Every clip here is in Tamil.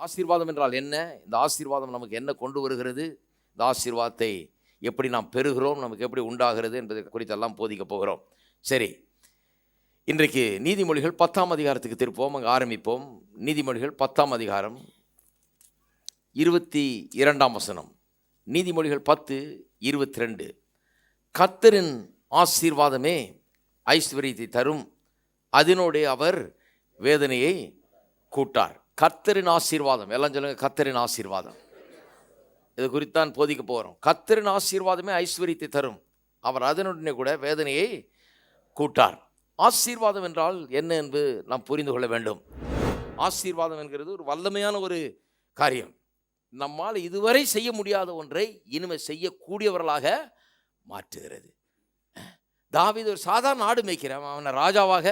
ஆசீர்வாதம் என்றால் என்ன? இந்த ஆசீர்வாதம் நமக்கு என்ன கொண்டு வருகிறது? இந்த ஆசீர்வாதத்தை எப்படி நாம் பெறுகிறோம்? நமக்கு எப்படி உண்டாகிறது என்பதை குறித்தெல்லாம் போதிக்கப் போகிறோம். சரி. இன்றைக்கு நீதிமொழிகள் பத்தாம் அதிகாரத்துக்கு திருப்போம். அங்கே ஆரம்பிப்போம். நீதிமொழிகள் பத்தாம் அதிகாரம் இருபத்தி இரண்டாம் வசனம். நீதிமொழிகள் பத்து இருபத்தி ரெண்டு கத்தரின் ஆசீர்வாதமே ஐஸ்வர்யத்தை தரும். அதனோடே அவர் வேதனையை கூட்டார். கர்த்தரின் ஆசீர்வாதம். எல்லாம் சொல்லுங்க கத்தரின் ஆசீர்வாதம். இது குறித்தான் போதிக்க போகிறோம் கத்தரின் ஆசீர்வாதமே ஐஸ்வர்யத்தை தரும். அவர் அதனுடனே கூட வேதனையை கூட்டார். ஆசீர்வாதம் என்றால் என்ன என்று நாம் புரிந்து கொள்ள வேண்டும். ஆசீர்வாதம் என்கிறது ஒரு வல்லமையான ஒரு காரியம். நம்மால் இதுவரை செய்ய முடியாத ஒன்றை இனிமேல் செய்யக்கூடியவர்களாக மாற்றுகிறது. தாவித ஒரு சாதாரண ஆடு மேய்க்கிறேன். அவனை ராஜாவாக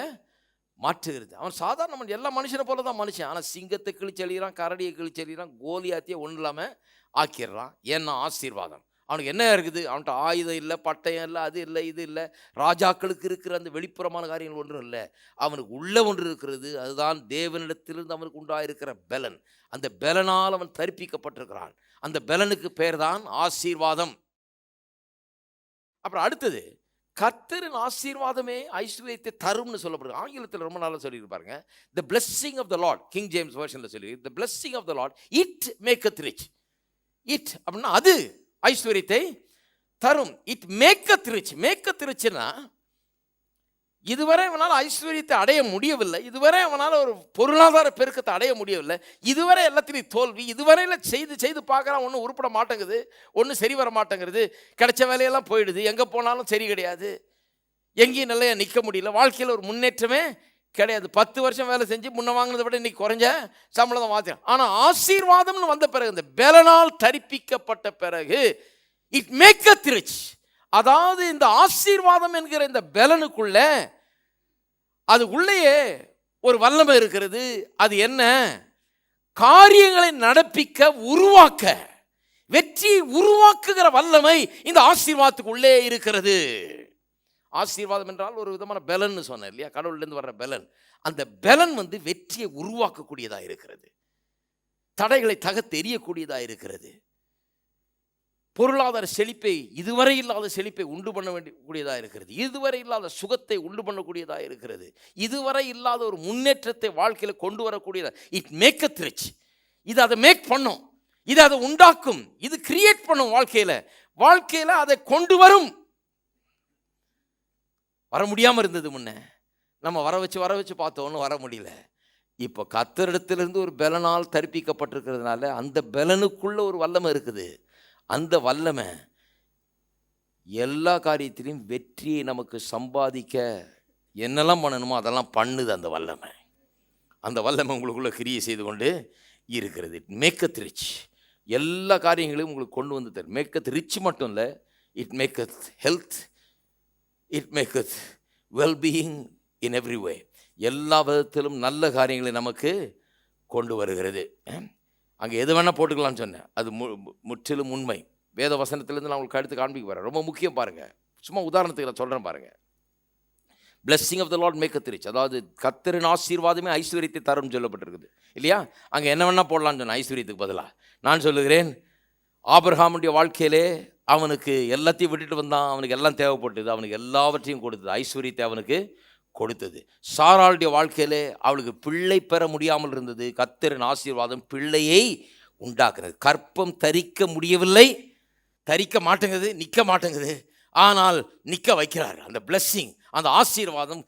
மாற்றுகிறது. அவன் சாதாரண மனுஷன் எல்லா மனுஷனை போல தான் மனுஷன். ஆனால் சிங்கத்தை கிழிச்செறிகிறான் கரடியை கிழிச்செறிகிறான் கோலியாத்தியை ஒன்றும் இல்லாமல் ஆக்கிடுறான். ஏன்னா ஆசீர்வாதம். அவனுக்கு என்ன இருக்குது? அவன்கிட்ட ஆயுதம் இல்லை பட்டயம் இல்லை அது இல்லை இது இல்லை. ராஜாக்களுக்கு இருக்கிற அந்த வெளிப்புறமான காரியங்கள் ஒன்றும் இல்லை. அவனுக்கு உள்ள ஒன்று இருக்கிறது அதுதான் தேவனிடத்திலிருந்து அவனுக்கு உண்டாயிருக்கிற பலன். அந்த பலனால் அவன் தரிப்பிக்கப்பட்டிருக்கிறான். அந்த பலனுக்கு பேர் தான் ஆசீர்வாதம். அப்புறம் அடுத்தது கர்த்தரின் ஆசீர்வாதமே ஐஸ்வர்யத்தை தரும்னு சொல்லப்படுது. ஆங்கிலத்தில் ரொம்ப நாளாக சொல்லியிருப்பாருங்க the blessing of the lord King James வேர்ஷனில் சொல்லி the blessing of the lord it maketh rich it அப்படின்னா அது ஐஸ்வர்யத்தை தரும். இட் மேக்கத் ரிச் மேக்கத் திருச்சுன்னா இதுவரை அவனால் ஐஸ்வர்யத்தை அடைய முடியவில்லை. இதுவரை அவனால் ஒரு பொருளாதார பெருக்கத்தை அடைய முடியவில்லை. இதுவரை எல்லாத்திலையும் தோல்வி இதுவரையில் செய்து செய்து பார்க்குறான் ஒன்றும் உருப்பட மாட்டேங்குது. ஒன்றும் சரி வர மாட்டேங்கிறது கிடைச்ச வேலையெல்லாம் போயிடுது. எங்கே போனாலும் சரி கிடையாது. எங்கேயும் நிலையா நிற்க முடியல. வாழ்க்கையில் ஒரு முன்னேற்றமே கிடையாது. பத்து வருஷம் வேலை செஞ்சு முன்ன வாங்கினதை விட இன்னைக்கு குறைஞ்ச சம்பளம் தான் வாத்தியம் ஆனால் ஆசீர்வாதம்னு வந்த பிறகு இந்த பலனால் தரிப்பிக்கப்பட்ட பிறகு இட் மேக் அ ரிச் அதாவது இந்த ஆசீர்வாதம் என்கிற இந்த பலனுக்குள்ளே அது உள்ளேயே ஒரு வல்லமை இருக்கிறது. அது என்ன? காரியங்களை நடப்பிக்க உருவாக்க வெற்றியை உருவாக்குகிற வல்லமை இந்த ஆசீர்வாதத்துக்கு உள்ளே இருக்கிறது. ஆசீர்வாதம் என்றால் ஒரு விதமான பலன்னு சொன்னேன் இல்லையா? கடவுள்லேருந்து வர்ற பலன். அந்த பலன் வந்து வெற்றியை உருவாக்கக்கூடியதாக இருக்கிறது. தடைகளை தகர்த்து இருக்கிறது. பொருளாதார செழிப்பை இதுவரை இல்லாத செழிப்பை உண்டு பண்ண வேண்டியக்கூடியதாக இருக்கிறது. இதுவரை இல்லாத சுகத்தை உண்டு பண்ணக்கூடியதாக இருக்கிறது. இதுவரை இல்லாத ஒரு முன்னேற்றத்தை வாழ்க்கையில் கொண்டு வரக்கூடியதாக இட் மேக் அ ரிச் இது அதை மேக் பண்ணும். இது அதை உண்டாக்கும். இது கிரியேட் பண்ணும் வாழ்க்கையில். வாழ்க்கையில் அதை கொண்டு வரும். வர முடியாமல் இருந்தது முன்ன. நம்ம வர வச்சு வர வச்சு பார்த்தோன்னு வர முடியல. இப்போ கத்தரிடத்திலிருந்து ஒரு பலனால் தரிப்பிக்கப்பட்டிருக்கிறதுனால அந்த பலனுக்குள்ளே ஒரு வல்லமை இருக்குது. அந்த வல்லமை எல்லா காரியத்திலையும் வெற்றியை நமக்கு சம்பாதிக்க என்னெல்லாம் பண்ணணுமோ அதெல்லாம் பண்ணுது அந்த வல்லமை. அந்த வல்லமை உங்களுக்குள்ளே கிரியை செய்து கொண்டு இருக்கிறது. மேக்கத் ரிச் எல்லா காரியங்களையும் உங்களுக்கு கொண்டு வந்து தரும் மேக்கத் ரிச் மட்டும் இல்லை it maketh health it maketh wellbeing in every way எல்லா விதத்திலும் நல்ல காரியங்களை நமக்கு கொண்டு வருகிறது. அங்கே எது வேணால் போட்டுக்கலாம்னு சொன்னேன். அது மு முற்றிலும் உண்மை. வேத வசனத்திலேருந்து நான் உங்களுக்கு அடுத்து காண்பிக்க போகிறேன் ரொம்ப முக்கியம் பாருங்கள் சும்மா உதாரணத்துக்கு நான் சொல்கிறேன் பாருங்கள் blessing of the lord maketh rich அதாவது கத்தரின் ஆசீர்வாதமே ஐஸ்வர்யத்தை தரும்னு சொல்லப்பட்டிருக்குது. இல்லையா? அங்கே என்ன வேணால் போடலான்னு சொன்னேன். ஐஸ்வர்யத்துக்கு பதிலாக நான் சொல்லுகிறேன் ஆபர்ஹாமுடைய வாழ்க்கையிலே அவனுக்கு எல்லாத்தையும் விட்டுட்டு வந்தான். அவனுக்கு எல்லாம் தேவைப்பட்டது. அவனுக்கு எல்லாவற்றையும் கொடுத்தது. ஐஸ்வர்யத்தை அவனுக்கு கொடுத்தது. சாராளுடைய வாழ்க்கையிலே அவளுக்கு பிள்ளை பெற முடியாமல் இருந்தது. கத்தரின் ஆசீர்வாதம் பிள்ளையை உண்டாக்குறது. கற்பம் தரிக்க முடியவில்லை. தரிக்க மாட்டேங்குது நிற்க மாட்டேங்குது. ஆனால் நிற்க வைக்கிறார். அந்த பிளஸ்ஸிங் அந்த ஆசீர்வாதம்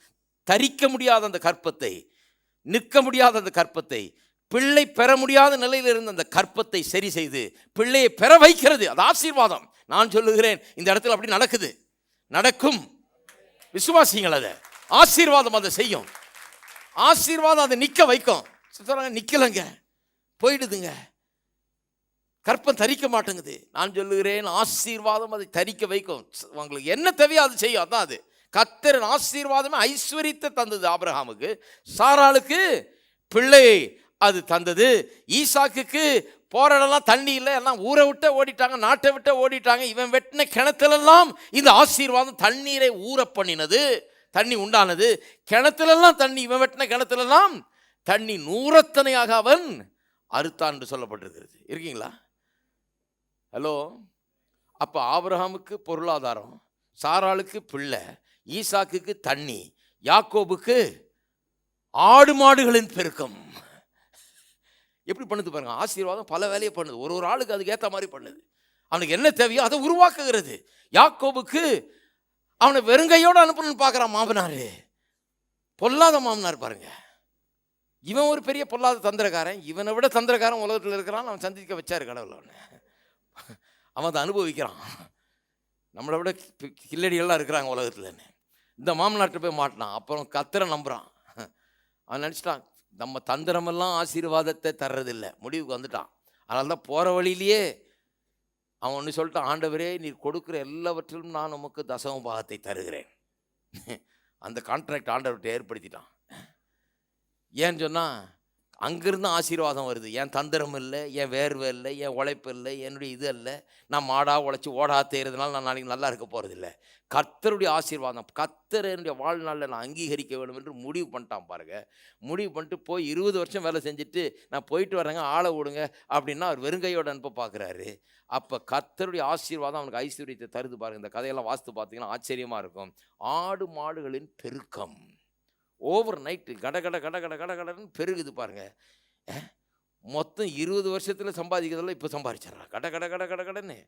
தரிக்க முடியாத அந்த கற்பத்தை நிற்க முடியாத அந்த கற்பத்தை பிள்ளை பெற முடியாத நிலையில் இருந்த அந்த கற்பத்தை சரி செய்து பிள்ளையை பெற வைக்கிறது. அது ஆசீர்வாதம். நான் சொல்லுகிறேன் இந்த இடத்துல அப்படி நடக்குது. நடக்கும். விசுவாசிங்கள் அதை. ஆசீர்வாதம் அதை செய்யும். ஆசீர்வாதம் அதை நிற்க வைக்கும். சொல்கிறாங்க நிற்கலைங்க போயிடுதுங்க. கற்பம் தரிக்க மாட்டேங்குது. நான் சொல்லுகிறேன் ஆசீர்வாதம் அதை தரிக்க வைக்கும். உங்களுக்கு என்ன தேவையோ அது செய்யும். அதான் அது. கத்தரின் ஆசீர்வாதமே ஐஸ்வர்யத்தை தந்தது ஆபிரஹாமுக்கு சாராளுக்கு பிள்ளையை அது தந்தது. ஈசாக்குக்கு போற இடம்லாம் தண்ணி இல்லை. எல்லாம் ஊரை விட்ட ஓடிட்டாங்க நாட்டை விட்ட ஓடிட்டாங்க. இவன் வெட்டின கிணத்துலெல்லாம் இந்த ஆசீர்வாதம் தண்ணீரை ஊற பண்ணினது. தண்ணி உண்டானது. கிணத்துலலாம் தண்ணி இவன் வெட்டின கிணத்துலலாம் தண்ணி நூறத்தனையாக அவன் அறுத்தான் என்று சொல்லப்பட்டிருக்கிறது. இருக்கீங்களா? ஹலோ? அப்போ ஆபிரஹாமுக்கு பொருளாதாரம் சாராளுக்கு பிள்ளை ஈசாக்குக்கு தண்ணி யாக்கோபுக்கு ஆடு மாடுகளின் பெருக்கம். எப்படி பண்ணுது பாருங்க ஆசீர்வாதம் பல வேலையை பண்ணுது. ஒரு ஒரு ஆளுக்கு அதுக்கு ஏற்ற மாதிரி பண்ணுது. அவனுக்கு என்ன தேவையோ அதை உருவாக்குகிறது. யாக்கோபுக்கு அவனை வெறுங்கையோடு அனுப்பணும்னு பார்க்குறான் மாமனார். பொல்லாத மாமனார் பாருங்க. இவன் ஒரு பெரிய பொல்லாத தந்திரக்காரன். இவனை விட தந்திரக்காரன் உலகத்தில் இருக்கிறான். அவன் சந்திக்க வச்சாரு கடவுள் அவனை. அவன் அதை அனுபவிக்கிறான். நம்மளை விட கில்லடியெல்லாம் இருக்கிறாங்க உலகத்துலன்னு. இந்த மாமனார்கிட்ட போய் மாட்டினான். அப்புறம் கத்தரை நம்புகிறான் அவன் நினச்சிட்டான் நம்ம தந்திரமெல்லாம் ஆசீர்வாதத்தை தர்றதில்லை. முடிவுக்கு வந்துட்டான். அதனால தான் போகிற வழியிலேயே அவன் ஒன்று சொல்லிட்டு ஆண்டவரே நீர் கொடுக்குற எல்லாவற்றிலும் நான் உமக்கு தசம பாகத்தை தருகிறேன். அந்த கான்ட்ராக்ட் ஆண்டவர்கிட்ட ஏற்படுத்திட்டான். ஏன்னு சொன்னால் அங்கேருந்து ஆசீர்வாதம் வருது. என் தந்திரம் இல்லை என் வேர்வை இல்லை என் உழைப்பு இல்லை என்னுடைய இது இல்லை. நான் மாடா உழைச்சி ஓடா தேர்றதுனால நான் நாளைக்கு நல்லா இருக்க போகிறதில்ல கர்த்தருடைய ஆசீர்வாதம் கர்த்தர் என்னுடைய வாழ்நாளில் நான் அங்கீகரிக்க வேண்டும் என்று முடிவு பண்ணிட்டான் பாருங்க. முடிவு பண்ணிட்டு போய் இருபது வருஷம் வேலை செஞ்சுட்டு நான் போயிட்டு வரேங்க ஆளை விடுங்க அப்படின்னா அவர் வெறுங்கையோட அனுப்ப பார்க்குறாரு. அப்போ கர்த்தருடைய ஆசீர்வாதம் அவனுக்கு ஐஸ்வர்யத்தை தருது பாருங்கள் இந்த கதையெல்லாம் வாஸ்து பார்த்தீங்கன்னா ஆச்சரியமாக இருக்கும். ஆடு மாடுகளின் பெருக்கம். ஓவர் நைட்டு கட கட கட கட கட கடன்னு பெருகுது பாருங்க. மொத்தம் இருபது வருஷத்தில் சம்பாதிக்கிறதெல்லாம் இப்போ சம்பாதிச்சிட்றான் கட கட கட கட கடன்னு.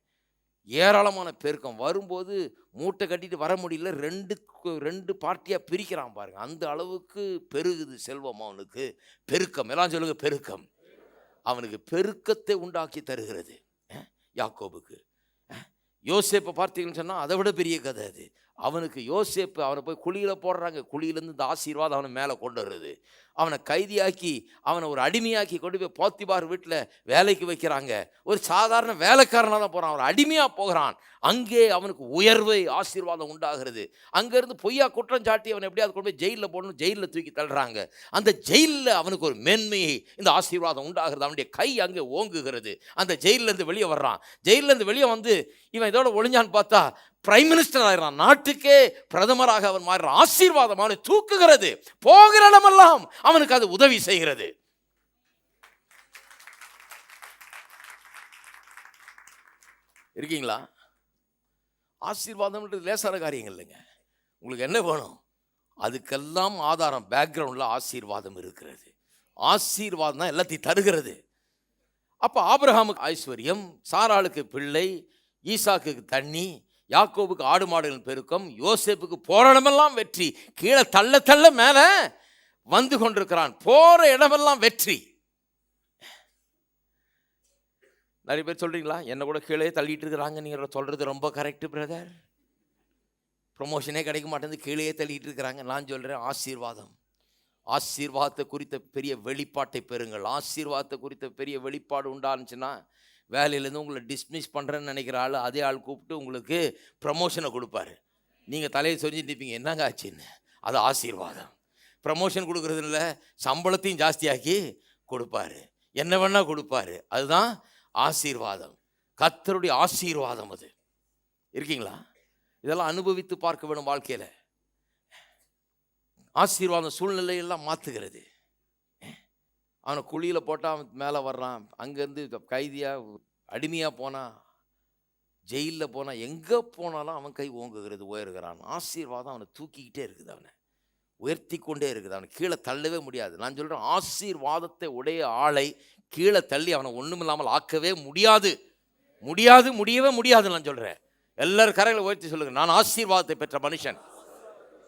ஏராளமான பெருக்கம். வரும்போது மூட்டை கட்டிட்டு வர முடியல ரெண்டு ரெண்டு பார்ட்டியாக பிரிக்கிறான் பாருங்க. அந்த அளவுக்கு பெருகுது செல்வம் அவனுக்கு. பெருக்கம். எல்லாம் சொல்லுங்க பெருக்கம். அவனுக்கு பெருக்கத்தை உண்டாக்கி தருகிறது. யாக்கோபுக்கு. யோசிப்பை பார்த்தீங்கன்னு சொன்னால் அதை விட பெரிய கதை அது. அவனுக்கு யோசேப்பு அவனை போய் குழியில் போடுறாங்க. குழியிலேருந்து இந்த ஆசீர்வாதம் அவனை மேலே கொண்டு வருது. அவனை கைதியாக்கி அவனை ஒரு அடிமையாக்கி கொண்டு போய் போத்திபார் வீட்டில் வேலைக்கு வைக்கிறாங்க. ஒரு சாதாரண வேலைக்காரனாக தான் போகிறான் அவன் அடிமையாக போகிறான். அங்கே அவனுக்கு உயர்வை ஆசீர்வாதம் உண்டாகிறது. அங்கேருந்து பொய்யா குற்றம் சாட்டி அவனை எப்படியாவது கொண்டு போய் ஜெயிலில் போடணும் ஜெயிலில் தூக்கி தள்ளுறாங்க. அந்த ஜெயிலில் அவனுக்கு ஒரு மேன்மையை இந்த ஆசீர்வாதம் உண்டாகிறது. அவனுடைய கை அங்கே ஓங்குகிறது. அந்த ஜெயிலேருந்து வெளியே வர்றான். ஜெயிலேருந்து வெளியே வந்து இவன் இதோட ஒளிஞ்சான்னு பார்த்தா பிரைம் மினிஸ்டர் ஆகிறான் நாட்டுக்கே பிரதமராக அவன் மாறுறான் ஆசீர்வாதம் அவனை தூக்குகிறது. போகிற இடமெல்லாம் அவனுக்கு அது உதவி செய்கிறது. இருக்கீங்களா? ஆசீர்வாதம்ன்றது லேசான காரியங்கள் இல்லைங்க. உங்களுக்கு என்ன வேணும்? அதுக்கெல்லாம் ஆதாரம் பேக்ரவுண்டில் ஆசீர்வாதம் இருக்கிறது. ஆசீர்வாதம் தான் எல்லாத்தையும் தருகிறது. அப்போ ஆபிரஹாமுக்கு ஐஸ்வர்யம் சாராளுக்கு பிள்ளை ஈசாக்கு தண்ணி யாக்கோவுக்கு ஆடு மாடுகளின் பெருக்கம் யோசேப்புக்கு போராடமெல்லாம் வெற்றி. கீழே தள்ள தள்ள மேலே வந்து கொண்டிருக்கிறான். போகிற இடமெல்லாம் வெற்றி. நிறைய பேர் சொல்கிறீங்களா என்னை கூட கீழே தள்ளிட்டு இருக்கிறாங்க. நீங்கள் சொல்கிறது ரொம்ப கரெக்டு பிரதர் ப்ரொமோஷனே கிடைக்க மாட்டேங்குது. கீழே தள்ளிட்டு இருக்கிறாங்க. நான் சொல்கிறேன் ஆசீர்வாதம். ஆசீர்வாதத்தை குறித்த பெரிய வெளிப்பாட்டை பெறுங்கள். ஆசீர்வாதத்தை குறித்த பெரிய வெளிப்பாடு உண்டானுச்சுன்னா வேலையிலேருந்து உங்களை டிஸ்மிஸ் பண்ணுறேன்னு நினைக்கிற ஆள் அதே ஆள் கூப்பிட்டு உங்களுக்கு ப்ரமோஷனை கொடுப்பாரு. நீங்கள் தலையை சொரிஞ்சிட்டு இருப்பீங்க என்னங்க ஆச்சுன்னு? அது ஆசீர்வாதம். ப்ரமோஷன் கொடுக்குறது இல்லை சம்பளத்தையும் ஜாஸ்தியாக்கி கொடுப்பாரு. என்ன வேணால் கொடுப்பாரு. அதுதான் ஆசீர்வாதம். கத்தருடைய ஆசீர்வாதம் அது. இருக்கீங்களா? இதெல்லாம் அனுபவித்து பார்க்க வேணும் வாழ்க்கையில். ஆசீர்வாதம் சூழ்நிலையெல்லாம் மாற்றுகிறது அவனை குழியில் போட்டால் அவன் மேலே வர்றான். அங்கேருந்து கைதியாக அடிமையாக போனான் ஜெயிலில் போனால் எங்கே போனாலும் அவன் கை ஓங்குகிறது உயர்கிறான் ஆசீர்வாதம் அவனை தூக்கிக்கிட்டே இருக்குது அவனை. உயர்த்தி கொண்டே இருக்குது அவனை. கீழே தள்ளவே முடியாது. நான் சொல்கிறேன் ஆசீர்வாதத்தை உடைய ஆளை கீழே தள்ளி அவனை ஒன்றுமில்லாமல் ஆக்கவே முடியாது. முடியாது முடியவே முடியாது நான் சொல்கிறேன் எல்லாரும் கரைகளை உயர்த்தி சொல்லுங்கள் நான் ஆசீர்வாதத்தை பெற்ற மனுஷன்.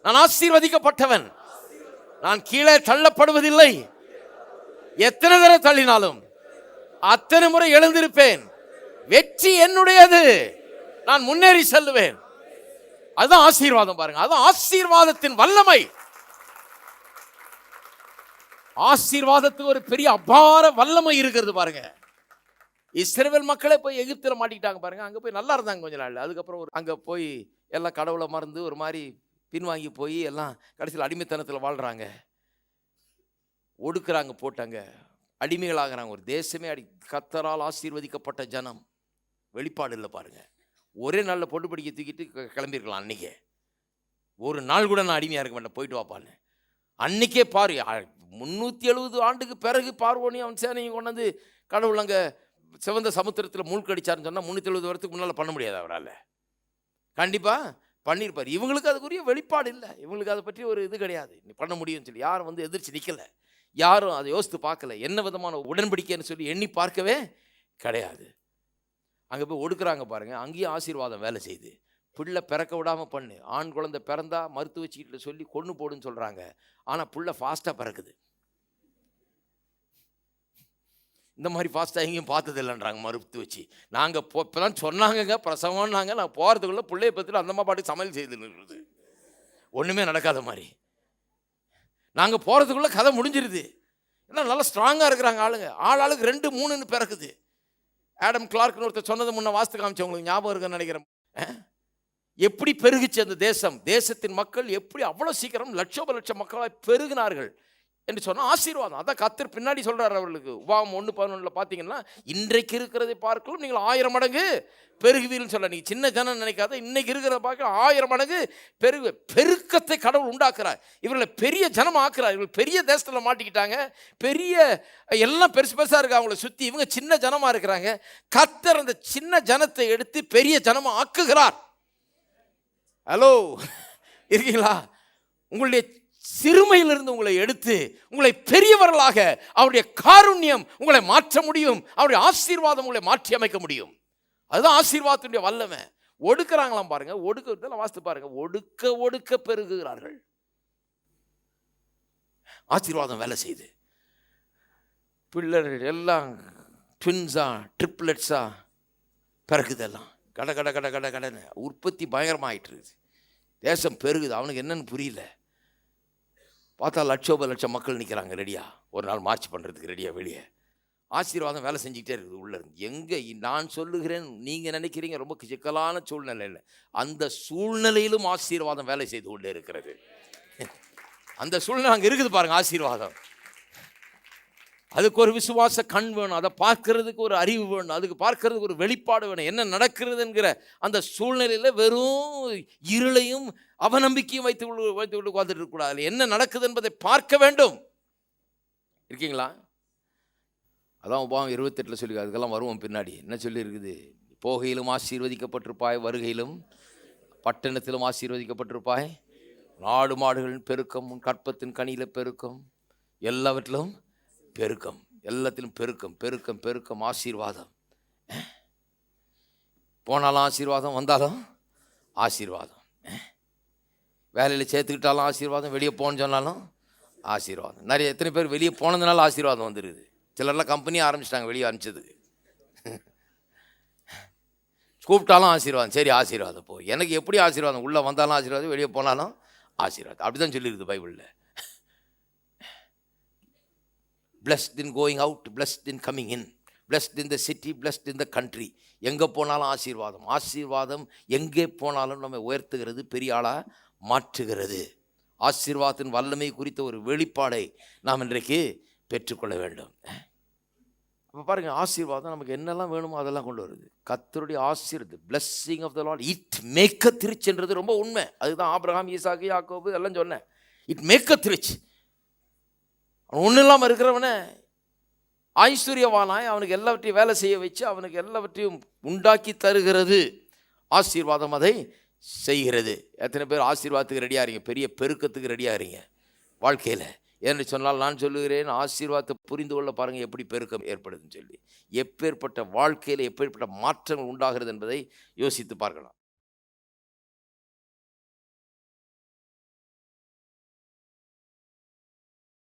நான் ஆசீர்வதிக்கப்பட்டவன். நான் கீழே தள்ளப்படுவதில்லை. எத்தனை தடவை தள்ளினாலும் அத்தனை முறை எழுந்திருப்பேன். வெற்றி என்னுடையது. நான் முன்னேறி செல்லுவேன். அதுதான் ஆசீர்வாதம் பாருங்க. அதுதான் ஆசீர்வாதத்தின் வல்லமை. ஆசீர்வாதத்துக்கு ஒரு பெரிய அபார வல்லமை இருக்கிறது பாருங்க. இஸ்ரேல் மக்களே போய் எகிப்தில் மாட்டிக்கிட்டாங்க பாருங்க. அங்கே போய் நல்லா இருந்தாங்க கொஞ்ச நாள் அதுக்கப்புறம் ஒரு அங்கே போய் எல்லாம் கடவுளை மறந்து ஒரு மாதிரி பின்வாங்கி போய் எல்லாம் கடைசியில் அடிமைத்தனத்தில் வாழ்கிறாங்க ஒடுக்குறாங்க போட்டாங்க. அடிமைகளாகிறாங்க. ஒரு தேசமே அடி கத்தரால் ஆசீர்வதிக்கப்பட்ட ஜனம். வெளிப்பாடு இல்லை பாருங்க. ஒரே நாளில் பொட்டு படிக்க தூக்கிட்டு கிளம்பியிருக்கலாம் அன்றைக்கே ஒரு நாள் கூட நான் அடிமையாக இருக்க மாட்டேன். போயிட்டு வாப்பான்னு அன்றைக்கே பாரு முந்நூற்றி எழுபது ஆண்டுக்கு பிறகு பார்வோனி அவன் சேனையும் கொண்டாந்து கடவுள் அங்கே சிவந்த சமுத்திரத்தில் மூழ்கடிச்சாருன்னு சொன்னால் முந்நூற்றி எழுபது வருஷத்துக்கு முன்னால் பண்ண முடியாது அவரால். கண்டிப்பாக பண்ணியிருப்பார். இவங்களுக்கு அதுக்குரிய வெளிப்பாடு இல்லை. இவங்களுக்கு அதை பற்றி ஒரு இது கிடையாது. நீ பண்ண முடியும்னு சொல்லி யாரும் வந்து எதிர்த்து நிற்கலை யாரும் அதை யோசித்து பார்க்கல. என்ன விதமான உடன்படிக்கைன்னு சொல்லி எண்ணி பார்க்கவே கிடையாது. அங்கே போய் ஒடுக்குறாங்க பாருங்கள் அங்கேயும் ஆசீர்வாதம் வேலை செய்யுது. பிள்ளை பிறக்க விடாமல் பண்ணு. ஆண் குழந்தை பிறந்தா மருத்துவ சீட்டில் சொல்லி கொன்று போடுன்னு சொல்கிறாங்க ஆனால் புள்ள ஃபாஸ்ட்டாக பிறக்குது. இந்த மாதிரி ஃபாஸ்ட்டாக எங்கேயும் பார்த்தது இல்லைன்றாங்க மருத்துவ வச்சு நாங்கள் போ இப்போ தான் சொன்னாங்கங்க. பிரசவம்னாங்க. நான் போகிறதுக்குள்ளே பிள்ளைய பற்றில அந்தம்மா மாதிரி பாட்டுக்கு சமையல் செய்து ஒன்றுமே நடக்காத மாதிரி. நாங்கள் போகிறதுக்குள்ளே கதை முடிஞ்சிருது. ஏன்னா நல்லா ஸ்ட்ராங்காக இருக்கிறாங்க ஆளுங்க. ஆள் ஆளுக்கு ரெண்டு மூணுன்னு பிறக்குது. ஆடம் கிளார்க்னு ஒருத்தர் சொன்னது முன்ன வாஸ்து காமிச்சு உங்களுக்கு ஞாபகம் இருக்குன்னு நினைக்கிறேன். எப்படி பெருகுச்சு அந்த தேசம்? தேசத்தின் மக்கள் எப்படி அவ்வளோ சீக்கிரம் லட்சோப லட்சம் மக்களாக பெருகினார்கள்? என்று சொன்னால் ஆசீர்வாதம். அதான் கத்தர் பின்னாடி சொல்கிறார் அவர்களுக்கு. உபாகம் ஒன்று பதினொன்றில் பார்த்தீங்கன்னா இன்றைக்கு இருக்கிறதை பார்க்கலாம் நீங்கள் ஆயிரம் மடங்கு பெருகுவீர்னு சொல்ல நீங்கள் சின்ன ஜனம் நினைக்காத இன்னைக்கு இருக்கிறத பார்க்க ஆயிரம் மடங்கு பெருகு பெருக்கத்தை கடவுள் உண்டாக்குறார். இவர்களை பெரிய ஜனம் ஆக்குறார். இவர்கள் பெரிய தேசத்தில் மாட்டிக்கிட்டாங்க. பெரிய எல்லாம் பெருசு பெருசாக இருக்கு அவங்கள சுற்றி இவங்க சின்ன ஜனமாக இருக்கிறாங்க. கத்தர் அந்த சின்ன ஜனத்தை எடுத்து பெரிய ஜனமாக ஆக்குகிறார். ஹலோ இருக்கீங்களா? உங்களுடைய சிறுமையிலிருந்து உங்களை எடுத்து உங்களை பெரியவர்களாக அவருடைய காருண்யம் உங்களை மாற்ற முடியும் அவருடைய ஆசீர்வாதம் உங்களை மாற்றி அமைக்க முடியும். அதுதான் ஆசீர்வாதத்துடைய வல்லமை. ஒடுக்கிறாங்களாம் பாருங்க ஒடுக்க வாசித்து பாருங்க. ஒடுக்க ஒடுக்க பெருகுகிறார்கள். ஆசீர்வாதம் வேலை செய்யுது. பிள்ளைகள் எல்லாம் ட்வின்ஸா ட்ரிப்ளெட்ஸா பிறகுதெல்லாம் கட கட கட கட கடன்னு உற்பத்தி பயங்கரமாக ஆகிட்டு இருக்குது. தேசம் பெருகுது. அவனுக்கு என்னன்னு புரியல. பார்த்தா லட்சோப லட்சம் மக்கள் நிற்கிறாங்க ரெடியா. ஒரு நாள் மார்ச் பண்ணுறதுக்கு ரெடியாக வெளியே. ஆசீர்வாதம் வேலை செஞ்சுக்கிட்டே இருக்குது உள்ளே இருந்து. எங்கே நான் சொல்லுகிறேன் நீங்கள் நினைக்கிறீங்க ரொம்ப சிக்கலான சூழ்நிலை இல்லை. அந்த சூழ்நிலையிலும் ஆசீர்வாதம் வேலை செய்து கொண்டே இருக்கிறது. அந்த சூழ்நிலை அங்கே இருக்குது பாருங்கள் ஆசீர்வாதம். அதுக்கு ஒரு விசுவாச கண் வேணும் அதை பார்க்கறதுக்கு ஒரு அறிவு வேணும் அதுக்கு பார்க்கறதுக்கு ஒரு வெளிப்பாடு வேணும். என்ன நடக்கிறதுங்கிற அந்த சூழ்நிலையில் வெறும் இருளையும் அவநம்பிக்கையும் வைத்து கொண்டு வைத்து கொண்டு உட்காந்துட்டு இருக்கக்கூடாது. என்ன நடக்குது என்பதை பார்க்க வேண்டும். இருக்கீங்களா? அதான் உபாவம் இருபத்தெட்டில் சொல்லி அதுக்கெல்லாம் வருவோம் பின்னாடி. என்ன சொல்லியிருக்குது? போகையிலும் ஆசீர்வதிக்கப்பட்டிருப்பாய் வருகையிலும் பட்டணத்திலும் ஆசீர்வதிக்கப்பட்டிருப்பாய். நாடு மாடுகளின் பெருக்கம் உன் கற்பத்தின் கனியில பெருக்கம் எல்லாவற்றிலும் பெருக்கம் எல்லாத்திலும் பெருக்கம் பெருக்கம் பெருக்கம் ஆசீர்வாதம். போனாலும் ஆசீர்வாதம் வந்தாலும் ஆசீர்வாதம். வேலையில் சேர்த்துக்கிட்டாலும் ஆசீர்வாதம் வெளியே போகணும்னு சொன்னாலும் ஆசீர்வாதம். நிறைய எத்தனை பேர் வெளியே போனதுனால ஆசீர்வாதம் வந்துடுது சிலர்லாம் கம்பெனியே ஆரம்பிச்சிட்டாங்க வெளியே அனுப்பிச்சதுக்கு. கூப்பிட்டாலும் ஆசீர்வாதம் சரி ஆசீர்வாதம் போ. எனக்கு எப்படி ஆசீர்வாதம்? உள்ளே வந்தாலும் ஆசீர்வாதம் வெளியே போனாலும் ஆசீர்வாதம். அப்படி தான் சொல்லியிருக்குது பைபிளில். Blessed in going out blessed in coming in blessed in the city blessed in the country எங்கே போனாலும் ஆசீர்வாதம். ஆசீர்வாதம் எங்கே போனாலும் நம்ம உயர்த்துகிறது பெரிய ஆளாக மாற்றுகிறது. ஆசீர்வாதத்தின் வல்லமை குறித்த ஒரு வெளிப்பாடை நாம் இன்றைக்கு பெற்றுக்கொள்ள வேண்டும். அப்போ பாருங்கள் ஆசீர்வாதம் நமக்கு என்னெல்லாம் வேணுமோ அதெல்லாம் கொண்டு வருது. கத்தருடைய ஆசீர்வது blessing of the lord it maketh திருச்சுன்றது ரொம்ப உண்மை. அதுதான் ஆப்ரஹாம் ஈசாக்கு யாக்கோபு எல்லாம் சொன்னேன். இட் மேக்க திருச்சு அவன் ஒன்றும் இல்லாமல் இருக்கிறவனை ஐஸ்வர்யவானாய் அவனுக்கு எல்லாவற்றையும் வேலை செய்ய வச்சு அவனுக்கு எல்லாவற்றையும் உண்டாக்கி தருகிறது. ஆசீர்வாதம் அதை செய்கிறது. எத்தனை பேர் ஆசீர்வாதத்துக்கு ரெடியாக இருங்க பெரிய பெருக்கத்துக்கு ரெடியாக இருங்க வாழ்க்கையில். என்று சொன்னால் நான் சொல்லுகிறேன் ஆசீர்வாதத்தை புரிந்து கொள்ள பாருங்கள் எப்படி பெருக்கம் ஏற்படுதுன்னு சொல்லி. எப்பேற்பட்ட வாழ்க்கையில் எப்பேற்பட்ட மாற்றங்கள் உண்டாகிறது என்பதை யோசித்து பார்க்கலாம்.